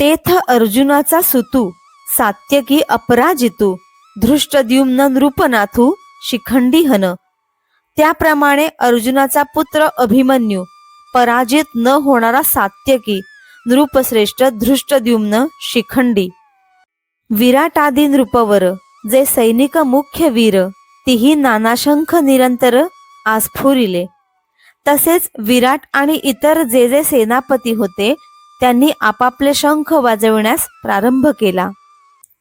तेथ अर्जुनाचा सुतू सात्यकी अपराजितू धृष्टद्युम्न नृपनाथू शिखंडी हन त्याप्रमाणे अर्जुनाचा पुत्र अभिमन्यू पराजित न होणारा सात्यकी नृपश्रेष्ठ धृष्टद्युम्न शिखंडी. विराटादी नृपवर जे सैनिक मुख्य वीर तीही नानाशंख निरंतर आस्फुरिले. तसेच विराट आणि इतर जे जे सेनापती होते त्यांनी आपापले शंख वाजविण्यास प्रारंभ केला.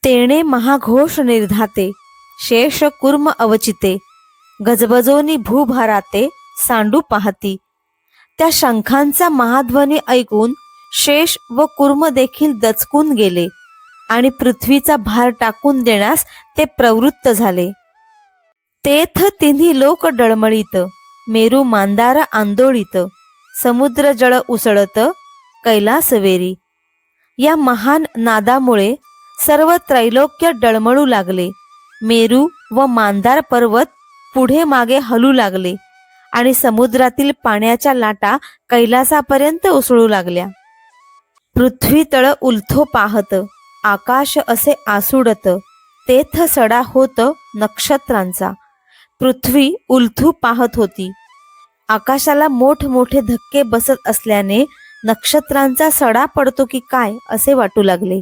तेणे महाघोष निर्धाते शेष कुर्म अवचिते गजबजोनी भूभाराते सांडू पाहती. त्या शंखांचा महाध्वनी ऐकून शेष व कुर्म देखील दचकून गेले आणि पृथ्वीचा भार टाकून देण्यास ते प्रवृत्त झाले. तेथ तिन्ही लोक डळमळीत मेरू मांदार आंदोळीत समुद्र जळ उसळत कैलासवेरी या महान नादामुळे सर्व त्रैलोक्य डळमळू लागले. मेरू व मांदार पर्वत पुढे मागे हलू लागले आणि समुद्रातील पाण्याच्या लाटा कैलासापर्यंत उसळू लागल्या. पृथ्वी तळ उलथो पाहत आकाश असे आसुडत तेथ सडा होत नक्षत्रांचा. पृथ्वी उलथू पाहत होती. आकाशाला मोठमोठे धक्के बसत असल्याने नक्षत्रांचा सडा पडतो की काय असे वाटू लागले.